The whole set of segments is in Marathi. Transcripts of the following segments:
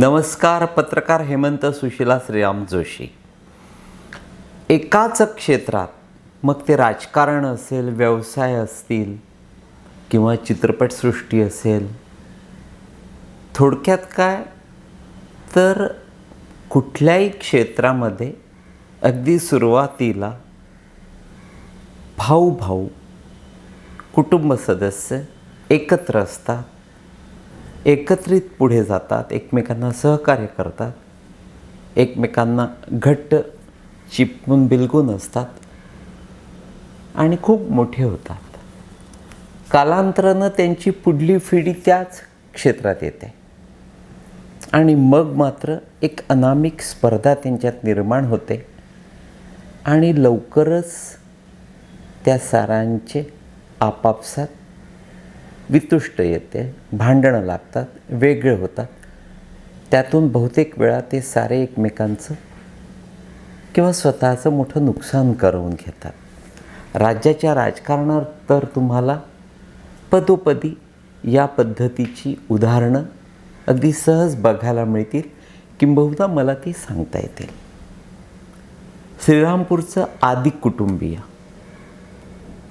नमस्कार पत्रकार हेमंत सुशिला श्रीराम जोशी. एकाच क्षेत्रात मग ते राजकारण असेल व्यवसाय असतील किंवा चित्रपटसृष्टी असेल थोडक्यात काय? तर कुठल्याही क्षेत्रामध्ये अगदी सुरुवातीला भाऊ भाऊ कुटुंब सदस्य एकत्र असतात. एकत्रित पुढे जातात एकमेकांना सहकार्य करतात एकमेकांना घट्ट चिपकून बिलगून असतात आणि खूप मोठे होतात. कालांतरानं त्यांची पुढली पिढी त्याच क्षेत्रात येते. आणि मग मात्र एक अनामिक स्पर्धा त्यांच्यात निर्माण होते आणि लवकरच त्या सारांचे आपापसात वितुष्ट येते भांडणं लागतात वेगळे होतात. त्यातून बहुतेक वेळा ते सारे एकमेकांचं किंवा स्वतःचं मोठं नुकसान करून घेतात. राज्याच्या राजकारणात तर तुम्हाला पदोपदी या पद्धतीची उदाहरणं अगदी सहज बघायला मिळतील किंबहुना मला ती सांगता येतील. श्रीरामपूरचं आदिक कुटुंबीय.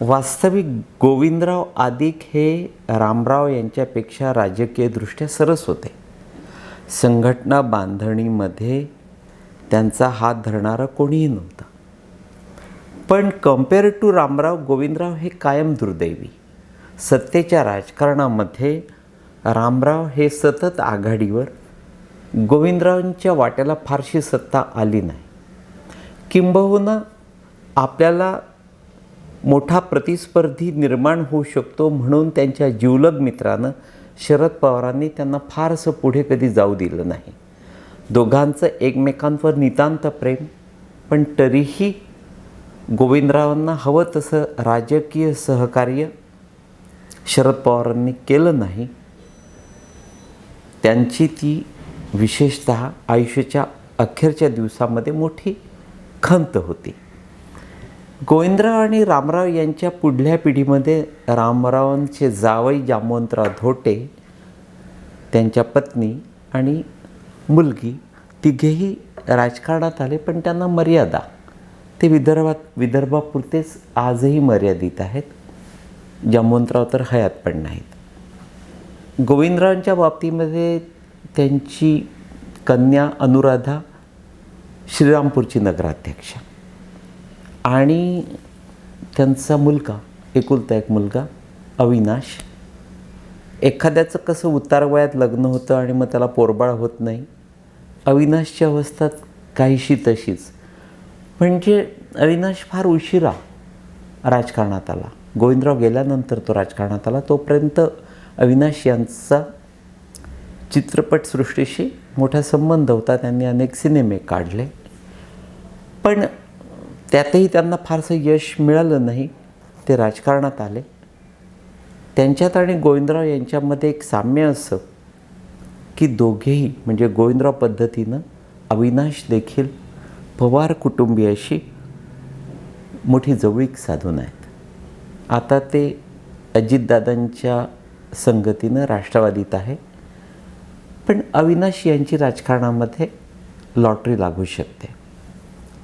वास्तविक गोविंदराव आदिक हे रामराव यांच्यापेक्षा राजकीयदृष्ट्या सरस होते. संघटना बांधणीमध्ये त्यांचा हात धरणारा कोणीही नव्हता. पण कंपेअर टू रामराव गोविंदराव हे कायम दुर्दैवी. सत्तेच्या राजकारणामध्ये रामराव हे सतत आघाडीवर गोविंदरावांच्या वाट्याला फारशी सत्ता आली नाही. किंबहुना आपल्याला मोठा प्रतिस्पर्धी निर्माण होऊ शकतो म्हणून त्यांच्या जिवलग मित्रानं शरद पवारांनी त्यांना फारसं पुढे कधी जाऊ दिलं नाही. दोघांचं एकमेकांवर नितांत प्रेम पण तरीही गोविंदरावांना हवं तसं राजकीय सहकार्य शरद पवारांनी केलं नाही. त्यांची ती विशेषत आयुष्याच्या अखेरच्या दिवसामध्ये मोठी खंत होती. गोविंदराव आणि रामराव यांच्या पुढल्या पिढीमध्ये रामरावांचे जावई जामवंतराव धोटे त्यांच्या पत्नी आणि मुलगी तिघेही राजकारणात आले पण त्यांना मर्यादा. ते विदर्भात विदर्भापुरतेच आजही मर्यादित आहेत. जामवंतराव तर हयात पण नाहीत. गोविंदरावांच्या बाबतीमध्ये त्यांची कन्या अनुराधा श्रीरामपूरची नगराध्यक्ष. आणि त्यांचा मुलगा एकुलता एक मुलगा अविनाश. एखाद्याचं कसं उतार वयात लग्न होतं आणि मग त्याला पोरबाळ होत नाही अविनाशची अवस्था काहीशी तशीच. म्हणजे अविनाश फार उशिरा राजकारणात आला. गोविंदराव गेल्यानंतर तो राजकारणात आला. तोपर्यंत अविनाश यांचा चित्रपटसृष्टीशी मोठा संबंध होता. त्यांनी अनेक सिनेमे काढले. पण त्यातही त्यांना फारसं यश मिळालं नाही. ते राजकारणात आले. त्यांच्यात आणि गोविंदराव यांच्यामध्ये एक साम्य असं की दोघेही म्हणजे गोविंदराव पद्धतीनं अविनाश देखील पवार कुटुंबियाशी मोठी जवळीक साधून आहेत. आता ते अजितदादांच्या संगतीनं राष्ट्रवादीत आहे. पण अविनाश यांची राजकारणामध्ये लॉटरी लागू शकते.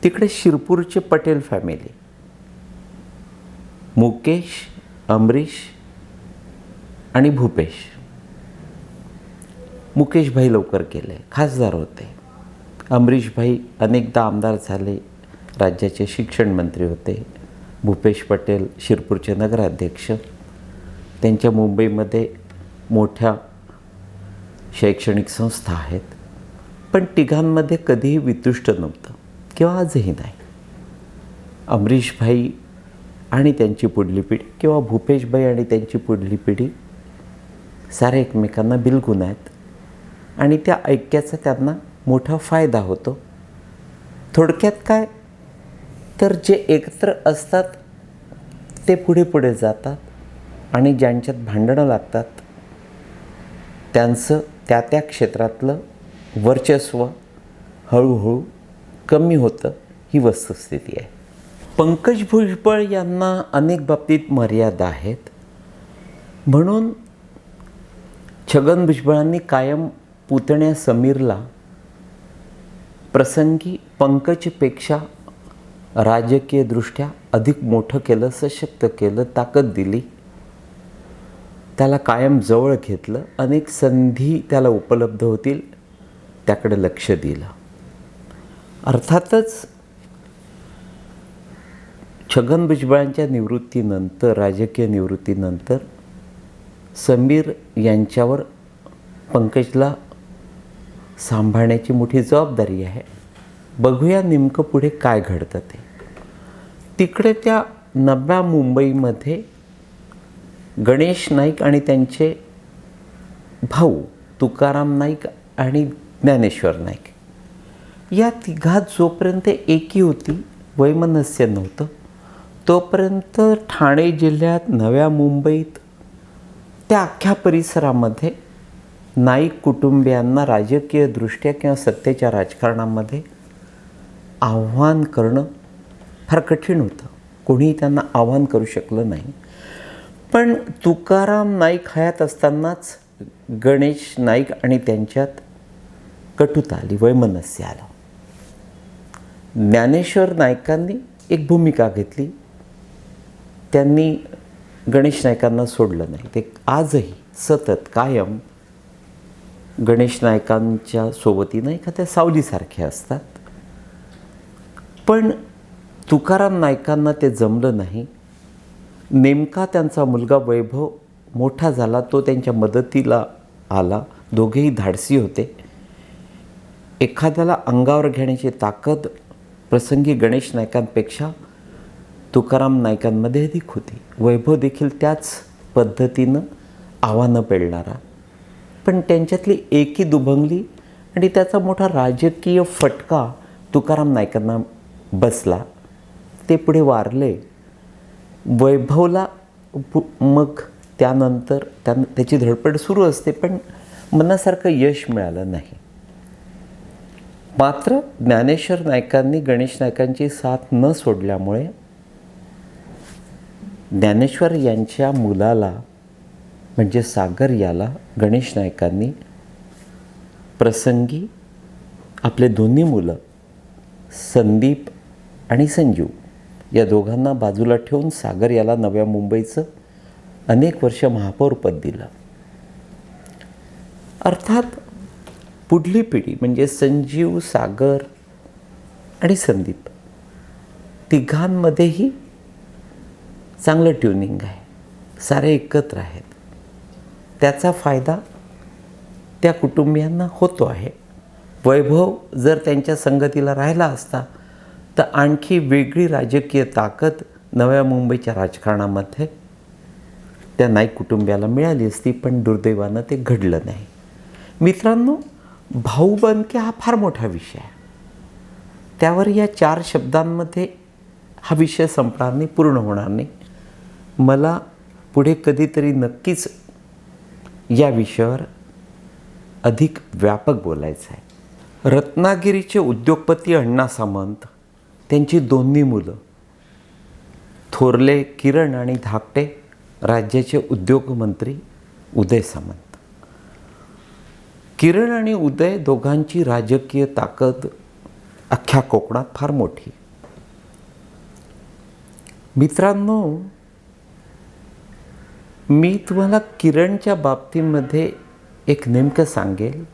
तिकडे शिरपूरचे पटेल फॅमिली मुकेश अमरीश आणि भूपेश. मुकेशभाई लवकर गेले खासदार होते. अमरीशभाई अनेकदा आमदार झाले राज्याचे शिक्षण मंत्री होते. भूपेश पटेल शिरपूरचे नगराध्यक्ष. त्यांच्या मुंबईमध्ये मोठ्या शैक्षणिक संस्था आहेत. पण तिघांमध्ये कधीही वितुष्ट नव्हतं. किंवा आजही नाही. अमरीशभाई आणि त्यांची पुढली पिढी किंवा भूपेशभाई आणि त्यांची पुढली पिढी सारे एकमेकांना बिलगुण आहेत. आणि त्या ऐक्याचा त्यांना मोठा फायदा होतो. थोडक्यात काय? तर जे एकत्र असतात ते पुढे पुढे जातात आणि ज्यांच्यात भांडणं लागतात त्यांचं त्या त्या क्षेत्रातलं वर्चस्व हळूहळू कमी होतं ही वस्तुस्थिती आहे. पंकज भुजबळ यांना अनेक बाबतीत मर्यादा आहेत. म्हणून छगन भुजबळांनी कायम पुतण्या समीरला प्रसंगी पंकजपेक्षा राजकीयदृष्ट्या अधिक मोठं केलं सशक्त केलं ताकद दिली. त्याला कायम जवळ घेतलं. अनेक संधी त्याला उपलब्ध होतील त्याकडे लक्ष दिलं. अर्थातच छगन भुजबळांच्या निवृत्तीनंतर राजकीय निवृत्तीनंतर समीर यांच्यावर पंकजला सांभाळण्याची मोठी जबाबदारी आहे. बघूया नेमकं पुढे काय घडतं ते. तिकडे त्या नव्या मुंबईमध्ये गणेश नाईक आणि त्यांचे भाऊ तुकाराम नाईक आणि ज्ञानेश्वर नाईक या तिघात जोपर्यंत एकी होती वैमनस्य नव्हतं. तोपर्यंत ठाणे जिल्ह्यात नव्या मुंबईत त्या अख्ख्या परिसरामध्ये नाईक कुटुंबियांना राजकीयदृष्ट्या किंवा सत्तेच्या राजकारणामध्ये आव्हान करणं फार कठीण होतं. कोणीही त्यांना आव्हान करू शकलं नाही. पण तुकाराम नाईक हयात असतानाच गणेश नाईक आणि त्यांच्यात कटुता आली वैमनस्य आलं. ज्ञानेश्वर नायकांनी एक भूमिका घेतली. त्यांनी गणेश नायकांना सोडलं नाही. ते आजही सतत कायम गणेश नायकांच्या सोबतीनं एखाद्या सावलीसारख्या असतात. पण तुकाराम नायकांना ते जमलं नाही. नेमका त्यांचा मुलगा वैभव मोठा झाला तो त्यांच्या मदतीला आला. दोघेही धाडसी होते. एखाद्याला अंगावर घेण्याची ताकद प्रसंगी गणेश नायकांपेक्षा तुकाराम नायकांमध्ये अधिक होती. वैभव देखील त्याच पद्धतीनं आव्हानं पेलणारा. पण त्यांच्यातली एकी दुभंगली आणि त्याचा मोठा राजकीय फटका तुकाराम नायकांना बसला. ते पुढे वारले. वैभवला पु- मग त्यानंतर त्या त्याची धडपड सुरू असते पण मनासारखं यश मिळालं नाही. मात्र ज्ञानेश्वर नायकांनी गणेश नायकांची साथ न सोडल्यामुळे ज्ञानेश्वर यांच्या मुलाला म्हणजे सागर याला गणेश नायकांनी प्रसंगी आपले दोन्ही मुलं संदीप आणि संजीव या दोघांना बाजूला ठेवून सागर याला नव्या मुंबईचं अनेक वर्ष महापौरपद दिलं. अर्थात पुढली पिढी म्हणजे संजीव सागर आणि संदीप तिघांमध्येही चांगलं ट्युनिंग आहे. सारे एकत्र आहेत. त्याचा फायदा त्या कुटुंबियांना होतो आहे. वैभव जर त्यांच्या संगतीला राहिला असता तर आणखी वेगळी राजकीय ताकद नव्या मुंबईच्या राजकारणामध्ये त्या नाईक कुटुंबियाला मिळाली असती पण दुर्दैवानं ते घडलं नाही. मित्रांनो भाऊबंदकी हा फार मोठा विषय आहे. त्यावर या चार शब्दांमध्ये हा विषय संपणार नाही पूर्ण होणार नाही. मला पुढे कधीतरी नक्कीच या विषयावर अधिक व्यापक बोलायचं आहे. रत्नागिरीचे उद्योगपती अण्णा सामंत त्यांची दोन्ही मुलं थोरले किरण आणि धाकटे राज्याचे उद्योगमंत्री उदय सामंत. किरण आणि उदय दोघांची राजकीय ताकद अख्ख्या कोकणात फार मोठी. मित्रांनो मी तुम्हाला किरणच्या बाबतीमध्ये एक नेमकं सांगेल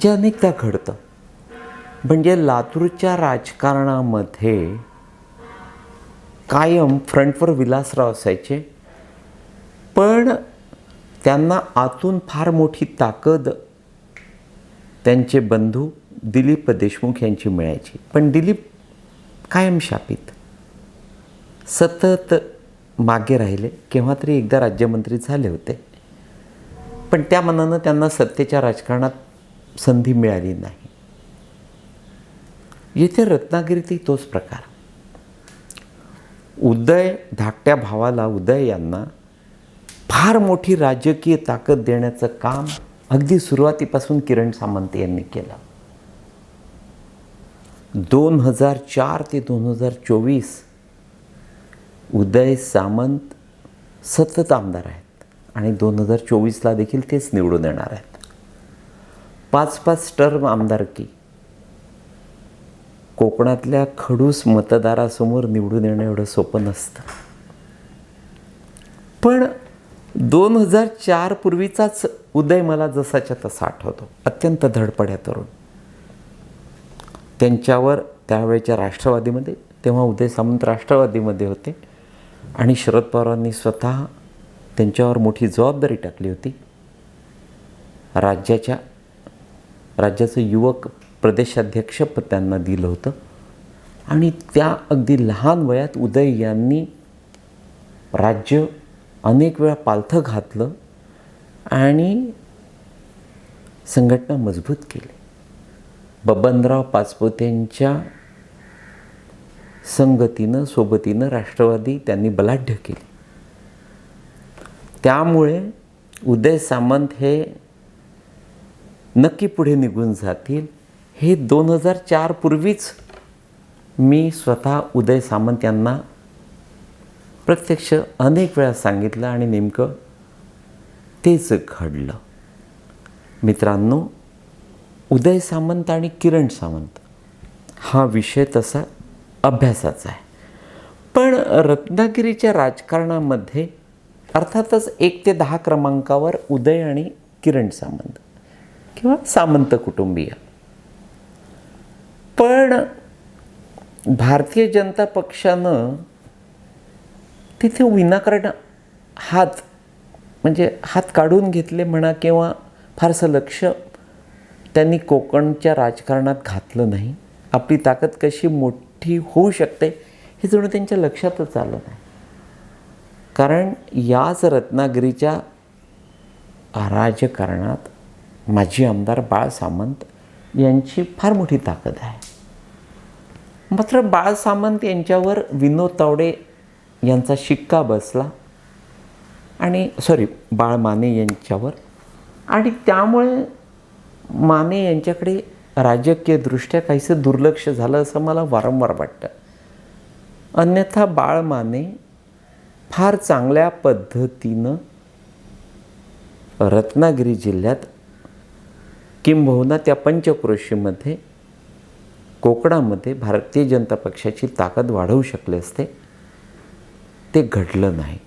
जे अनेकदा घडतं. म्हणजे लातूरच्या राजकारणामध्ये कायम फ्रंटवर विलासराव असायचे पण त्यांना आतून फार मोठी ताकद त्यांचे बंधू दिलीप देशमुख यांची मिळायची. पण दिलीप कायम शापित. सतत मागे राहिले. केव्हा तरी एकदा राज्यमंत्री झाले होते. पण त्या मनानं त्यांना सत्तेच्या राजकारणात संधी मिळाली नाही. येथे रत्नागिरीतही तोच प्रकार. उदय धाकट्या भावाला उदय यांना फार मोठी राजकीय ताकद देण्याचं काम अगदी सुरुवातीपासून किरण सामंत यांनी केलं. दोन हजार चार ते दोन हजार चोवीस उदय सामंत सतत आमदार आहेत आणि दोन हजार चोवीसला देखील तेच निवडून येणार आहेत. पाच पाच टर्म आमदारकी कोकणातल्या खडूस मतदारासमोर निवडून येणं एवढं सोपं नसतं. पण दोन हजार चार पूर्वीचाच उदय मला जसाच्या तसा आठवतो. अत्यंत धडपड्या तरुण. त्यांच्यावर त्यावेळेच्या राष्ट्रवादीमध्ये तेव्हा उदय सामंत राष्ट्रवादीमध्ये होते. आणि शरद पवारांनी स्वतः त्यांच्यावर मोठी जबाबदारी टाकली होती. राज्याच्या राज्याचं युवक प्रदेशाध्यक्षपद त्यांना दिलं होतं. आणि त्या अगदी लहान वयात उदय यांनी राज्य अनेक वेळा पालथं घातलं आणि संघटना मजबूत केली. बबनराव पाचपोत्यांच्या संगतीनं सोबतीनं राष्ट्रवादी त्यांनी बलाढ्य केली. त्यामुळे उदय सामंत हे नक्की पुढे निघून जातील. हे दोन हजार चार पूर्वीच मी स्वतः उदय सामंत यांना प्रत्यक्ष अनेक वेळा सांगितलं आणि नेमकं तेच घडलं. मित्रांनो उदय सामंत आणि किरण सामंत हा विषय तसा अभ्यासाचा आहे. पण रत्नागिरीच्या राजकारणामध्ये अर्थातच एक ते दहा क्रमांकावर उदय आणि किरण सामंत किंवा सामंत कुटुंबीय. पण भारतीय जनता पक्षानं तिथे विनाकारण हात म्हणजे हात काढून घेतले म्हणा किंवा फारसं लक्ष त्यांनी कोकणच्या राजकारणात घातलं नाही. आपली ताकद कशी मोठी होऊ शकते हे जणू त्यांच्या लक्षातच आलं नाही. कारण याच रत्नागिरीच्या राजकारणात माजी आमदार बाळ सामंत यांची फार मोठी ताकद आहे. मात्र बाळ सामंत यांच्यावर विनोद तावडे यांचा शिक्का बसला. आणि सॉरी बाळ माने यांच्यावर. आणि त्यामुळे माने यांच्याकडे राजकीयदृष्ट्या काहीसं दुर्लक्ष झालं असं मला वारंवार वाटतं. अन्यथा बाळ माने फार चांगल्या पद्धतीनं रत्नागिरी जिल्ह्यात किंबहुना त्या पंचक्रोशीमध्ये कोकणामध्ये भारतीय जनता पक्षाची ताकद वाढवू शकले असते. ते घडलं नाही.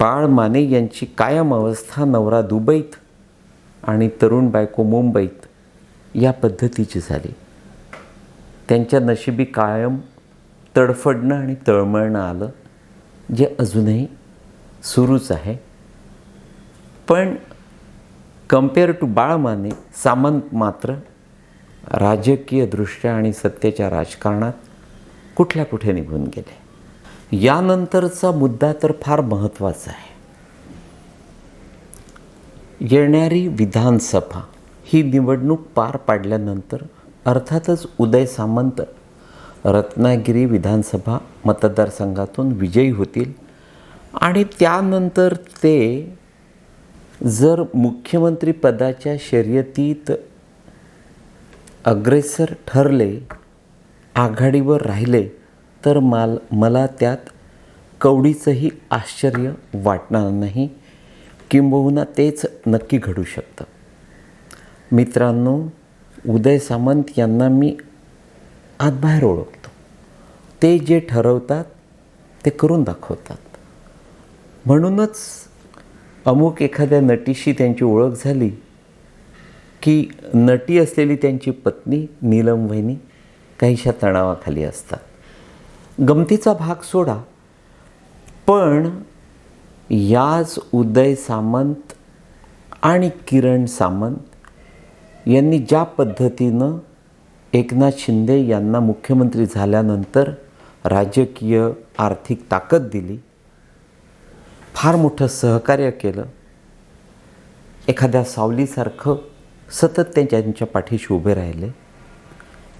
बाळ माने यांची कायम अवस्था नवरा दुबईत आणि तरुण बायको मुंबईत या पद्धतीची झाली. त्यांच्या नशिबी कायम तडफडणं आणि तळमळणं आलं जे अजूनही सुरूच आहे. पण कंपेअर टू बाळ माने सामंत मात्र राजकीयदृष्ट्या आणि सत्तेच्या राजकारणात कुठल्या कुठे निघून गेले? यानंतरचा मुद्दा तर फार महत्त्वाचा आहे. येणारी विधानसभा ही निवडणूक पार पाडल्यानंतर अर्थातच उदय सामंत रत्नागिरी विधानसभा मतदारसंघातून विजयी होतील आणि त्यानंतर ते जर मुख्यमंत्रीपदाच्या शर्यतीत अग्रेसर ठरले आघाडीवर राहिले तर माल मला त्यात कवडीचंही आश्चर्य वाटणार नाही. किंबहुना तेच नक्की घडू शकतं. मित्रांनो उदय सामंत यांना मी आतबाहेर ओळखतो. ते जे ठरवतात ते करून दाखवतात. म्हणूनच अमुक एखाद्या नटीशी त्यांची ओळख झाली की नटी असलेली त्यांची पत्नी नीलम वहिनी काहीशा तणावाखाली असतात. गमतीचा भाग सोडा. पण याच उदय सामंत आणि किरण सामंत यांनी ज्या पद्धतीनं एकनाथ शिंदे यांना मुख्यमंत्री झाल्यानंतर राजकीय आर्थिक ताकद दिली फार मोठं सहकार्य केलं एखाद्या सावलीसारखं सतत ते ज्यांच्या पाठीशी उभे राहिले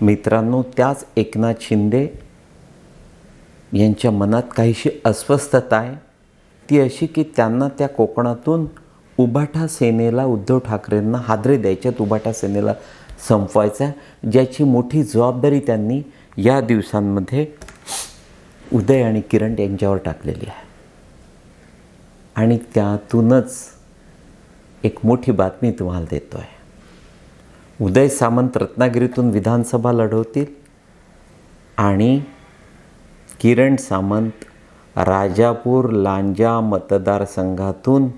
मित्रांनो त्याच एकनाथ शिंदे यांच्या मनात काहीशी अस्वस्थता आहे. ती अशी की त्यांना त्या कोकणातून उभाठा सेनेला उद्धव ठाकरेंना हादरे द्यायच्यात. उभाठा सेनेला संपवायचा ज्याची मोठी जबाबदारी त्यांनी या दिवसांमध्ये उदय आणि किरण यांच्यावर टाकलेली आहे. आणि त्यातूनच एक मोठी बातमी तुम्हाला देतो आहे उदय सामंत रत्नागिरीतून विधानसभा लढवतील आणि किरण सामंत राजापूर लांजा मतदारसंघातून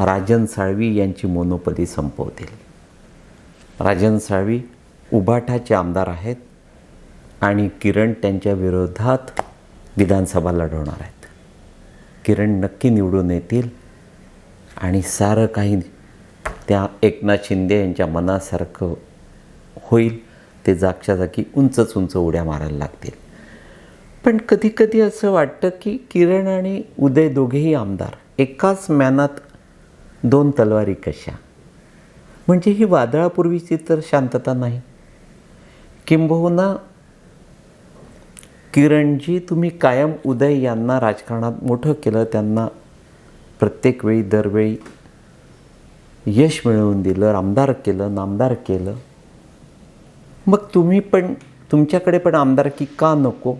राजन साळवी यांची मोनोपदी संपवतील. राजन साळवी उभाठाचे आमदार आहेत आणि किरण त्यांच्या विरोधात विधानसभा लढवणार आहेत. किरण नक्की निवडून येतील आणि सारं काही त्या एकनाथ शिंदे यांच्या मनासारखं होईल ते जागच्या जागी उंचच उंच उड्या मारायला लागतील. पण कधी कधी असं वाटतं की किरण आणि उदय दोघेही आमदार एकाच मॅनात दोन तलवारी कशा? म्हणजे ही वादळापूर्वीची तर शांतता नाही. किंबहुना किरणजी तुम्ही कायम उदय यांना राजकारणात मोठं केलं त्यांना प्रत्येक वेळी दरवेळी यश मिळवून दिलं आमदार केलं नामदार केलं. मग तुम्ही पण तुमच्याकडे पण आमदारकी का नको?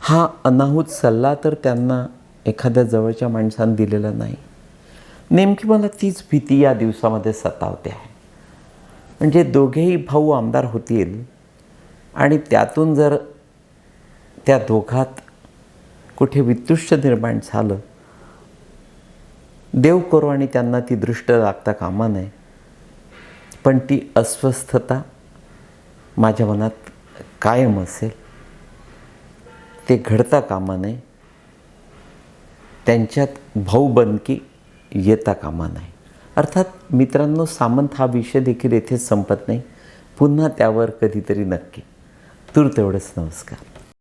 हा अनाहूत सल्ला तर त्यांना एखाद्या जवळच्या माणसानं दिलेला नाही. नेमकी मला तीच भीती या दिवसामध्ये सतावते आहे. म्हणजे दोघेही भाऊ आमदार होतील आणि त्यातून जर त्या दोघात कुठे वितुष्ट निर्माण झालं देव करो आणि त्यांना ती दृष्ट लागता कामा नये. पण ती अस्वस्थता माझ्या मनात कायम असेल. ते घडता कामा नये. त्यांच्यात भाऊबंदकी येता कामा नये. अर्थात मित्रांनो सामंत हा विषय देखील येथे संपत नाही. पुन्हा त्यावर कधीतरी नक्की. तूर तेवढंच नमस्कार.